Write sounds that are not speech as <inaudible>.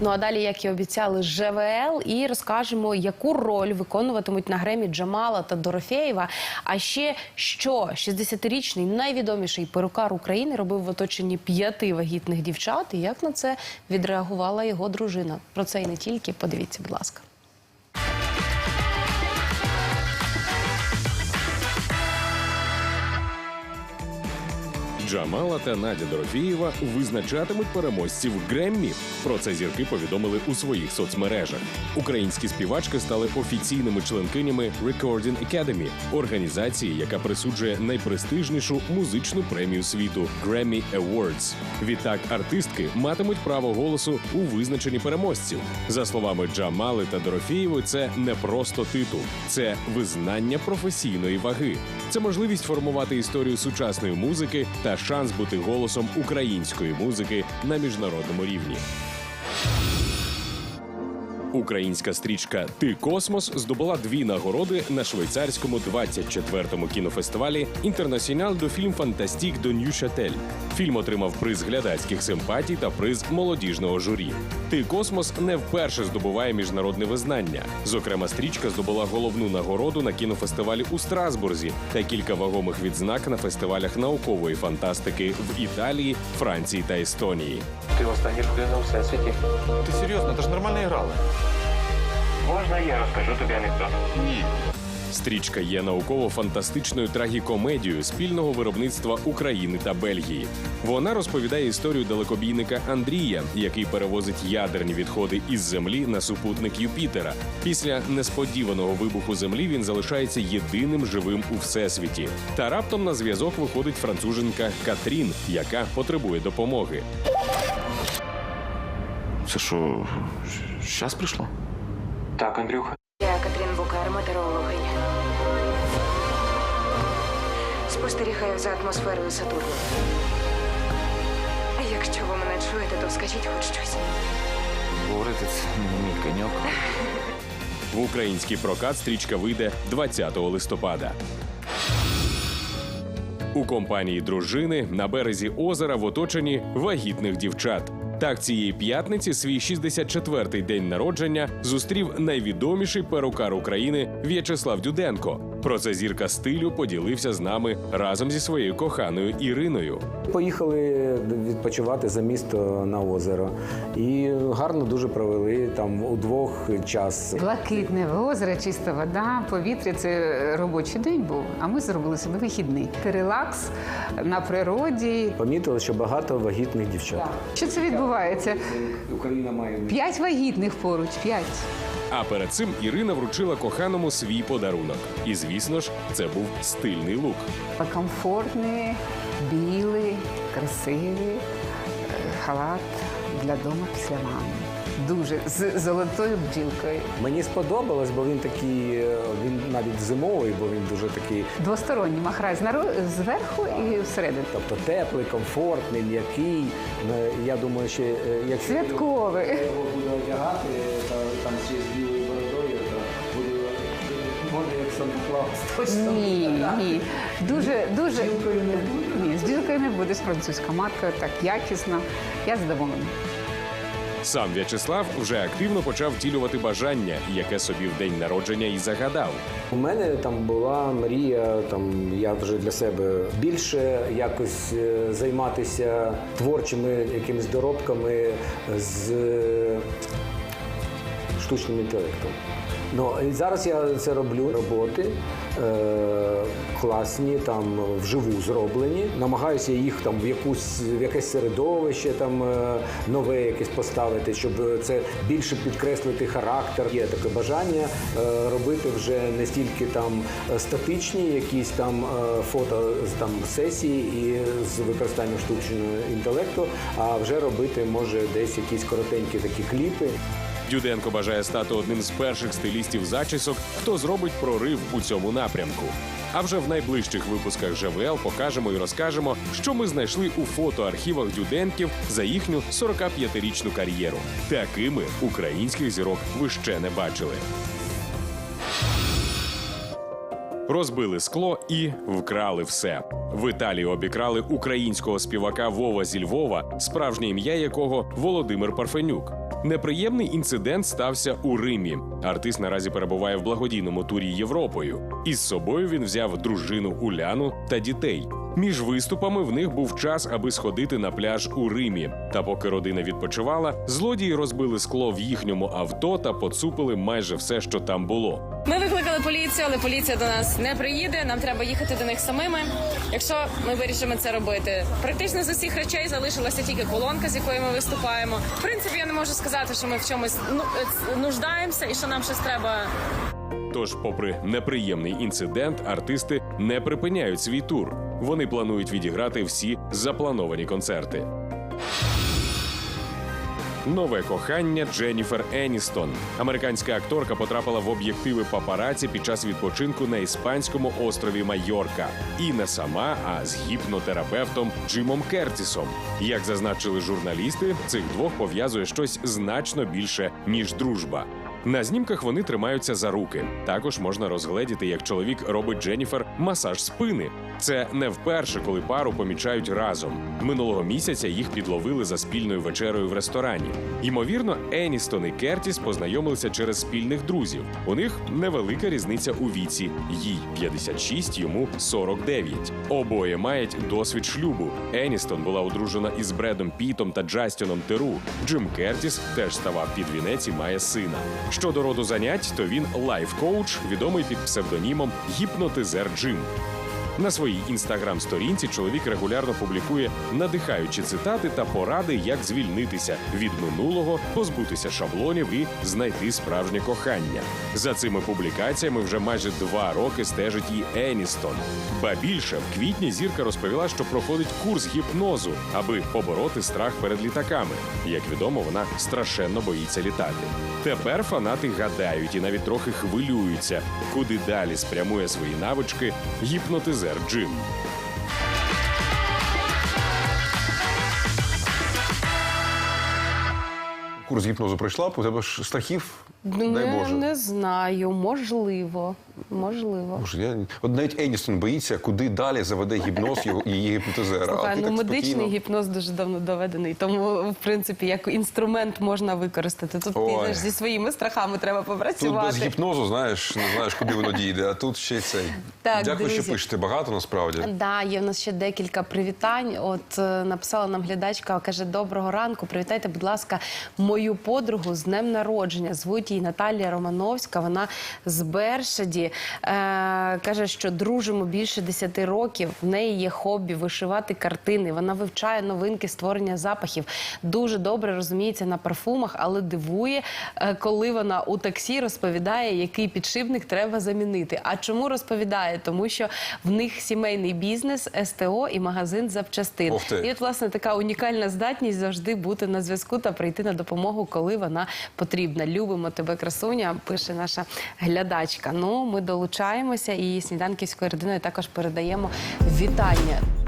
Ну а далі, як і обіцяли, ЖВЛ, і розкажемо, яку роль виконуватимуть на гремі Джамала та Дорофєєва. А ще що 60-річний найвідоміший перукар України робив в оточенні п'яти вагітних дівчат, і як на це відреагувала його дружина. Про це і не тільки. Подивіться, будь ласка. Джамала та Надя Дорофієва визначатимуть переможців Греммі. Про це зірки повідомили у своїх соцмережах. Українські співачки стали офіційними членкинями Recording Academy, організації, яка присуджує найпрестижнішу музичну премію світу Grammy Awards. Відтак артистки матимуть право голосу у визначенні переможців. За словами Джамали та Дорофієвої, це не просто титул, це визнання професійної ваги. Це можливість формувати історію сучасної музики та шанс бути голосом української музики на міжнародному рівні. Українська стрічка Ти космос здобула дві нагороди на швейцарському 24-му кінофестивалі Інтернаціонал до фільм Фантастік до Нью Шатель. Фільм отримав приз глядацьких симпатій та приз молодіжного журі. Ти космос не вперше здобуває міжнародне визнання. Зокрема, стрічка здобула головну нагороду на кінофестивалі у Страсбурзі та кілька вагомих відзнак на фестивалях наукової фантастики в Італії, Франції та Естонії. Ти остання людина у всесвіті. Ти серйозно, ти ж нормально грали. Можна я розкажу тобі анекдот? Ні. Стрічка є науково-фантастичною трагікомедією спільного виробництва України та Бельгії. Вона розповідає історію далекобійника Андрія, який перевозить ядерні відходи із землі на супутник Юпітера. Після несподіваного вибуху землі він залишається єдиним живим у всесвіті. Та раптом на зв'язок виходить француженка Катрін, яка потребує допомоги. Це що, щас прийшло? Так, Андрюха. Я Катрін Букар, метеорологиня. Спостерігаю за атмосферою Сатурну. А Якщо ви мене чуєте, то скажіть хоч щось. Говорити це не мій коньок. <laughs> В український прокат стрічка вийде 20 листопада. У компанії дружини на березі озера в оточенні вагітних дівчат. Так цієї п'ятниці свій 64-й день народження зустрів найвідоміший перукар України В'ячеслав Дюденко. Про це зірка стилю поділився з нами разом зі своєю коханою Іриною. Поїхали відпочивати за місто на озеро і гарно дуже провели там удвох час. Блакитне озеро, чиста вода, повітря це робочий день був. А ми зробили собі вихідний. Релакс на природі. Помітили, що багато вагітних дівчат. Що це відбувається? Україна має П'ять вагітних поруч, п'ять. А перед цим Ірина вручила коханому свій подарунок. І звісно ж, це був стильний лук. Комфортний, білий, красивий е, халат для дому після мами. Дуже з золотою бджілкою. Мені сподобалось, бо він такий, е, він навіть зимовий, бо він дуже такий, Двосторонній махрай зверху і всередину. тобто теплий, комфортний, м'який. Е, Я думаю, що е, якщо Святковий. я його буду одягати, та там ще з білою бородою, то буду може як Санта Клаус. <laughs> Точно. Ні, ні. Дуже, дуже. Ні, з бджілкою не буде з французька марка, так якісно. Я задоволена. Сам В'ячеслав вже активно почав втілювати бажання, яке собі в день народження і загадав. У мене там була мрія, там я вже для себе більше якось е, займатися творчими якимись доробками з е, штучним інтелектом. Ну зараз я це роблю роботи класні, там вживу зроблені. Намагаюся їх там в якусь в якесь середовище там е, нове якесь поставити, щоб це більше підкреслити характер. Є таке бажання е, робити вже не стільки там е, статичні якісь там е, фото з там сесії і з використанням штучного інтелекту, а вже робити може десь якісь коротенькі такі кліпи. Дюденко бажає стати одним з перших стилістів зачісок, хто зробить прорив у цьому напрямку. А вже в найближчих випусках ЖВЛ покажемо і розкажемо, що ми знайшли у фотоархівах Дюденків за їхню 45-річну кар'єру. Такими українських зірок ви ще не бачили. Розбили скло і вкрали все. В Італії обікрали українського співака Вова зі Львова, справжнє ім'я якого Володимир Парфенюк. Неприємний інцидент стався у Римі. Артист наразі перебуває в благодійному турі Європою. Із собою він взяв дружину Уляну та дітей. Між виступами в них був час, аби сходити на пляж у Римі. Та поки родина відпочивала, злодії розбили скло в їхньому авто та поцупили майже все, що там було. Ми викликали поліцію, але поліція до нас не приїде. Нам треба їхати до них самими. Якщо ми вирішимо це робити, практично з усіх речей залишилася тільки колонка, з якої ми виступаємо. В принципі, я не можу сказати, що ми в чомусь ну, е, нуждаємося і що нам щось треба Тож, попри неприємний інцидент, артисти не припиняють свій тур. Вони планують відіграти всі заплановані концерти. Нове кохання Дженніфер Еністон. Американська акторка потрапила в об'єктиви папараці під час відпочинку на іспанському острові Майорка. І не сама, а з гіпнотерапевтом Джимом Кертісом. Як зазначили журналісти, цих двох пов'язує щось значно більше ніж дружба. На знімках вони тримаються за руки. Також можна розгледіти, як чоловік робить Дженніфер масаж спини. Це не вперше, коли пару помічають разом. Минулого місяця їх підловили за спільною вечерою в ресторані. Ймовірно, Еністон і Кертіс познайомилися через спільних друзів. У них невелика різниця у віці. Їй 56, йому 49. Обоє мають досвід шлюбу. Еністон була одружена із Бредом Пітом та Джастіном Теру. Джим Кертіс теж ставав під вінець і має сина. Щодо роду занять, то він лайф-коуч, відомий під псевдонімом Гіпнотизер Джим. На своїй інстаграм-сторінці чоловік регулярно публікує надихаючі цитати та поради, як звільнитися від минулого, позбутися шаблонів і знайти справжнє кохання. За цими публікаціями вже майже два роки стежить і Еністон. Ба більше в квітні зірка розповіла, що проходить курс гіпнозу, аби побороти страх перед літаками. Як відомо, вона страшенно боїться літати. Тепер фанати гадають і навіть трохи хвилюються, куди далі спрямує свої навички гіпнотизер Джим. Курс гіпнозу пройшла, у тебе ж страхів, Ну, дай не, Боже. не знаю, можливо. Можливо. Боже, я... От навіть Еністон боїться, куди далі заведе гіпноз його її гіпнотизера. а Слухай, ти ну так медичний спокійно. гіпноз дуже давно доведений, тому в принципі як інструмент можна використати. Тут Ой. знаєш, зі своїми страхами треба Тут без гіпнозу, знаєш, не знаєш, куди воно дійде, а тут ще й цей. Так, Дякую, що пишете. Багато насправді. Да, є в нас ще декілька привітань. От е, написала нам глядачка, каже: Доброго ранку. Привітайте, будь ласка, мою подругу з днем народження. Звуть її Наталія Романовська. Вона з Бершаді. Е, каже, що дружимо більше 10 років. В неї є хобі вишивати картини. Вона вивчає новинки створення запахів. Дуже добре розуміється на парфумах, але дивує, е, коли вона у таксі розповідає, який підшипник треба замінити. А чому розповідає? Тому що в них сімейний бізнес, СТО і магазин запчастин. І от власне така унікальна здатність завжди бути на зв'язку та прийти на допомогу, коли вона потрібна. Любимо тебе, красуня, пише наша глядачка. Ну, ми долучаємося і сніданківською родиною також передаємо вітання.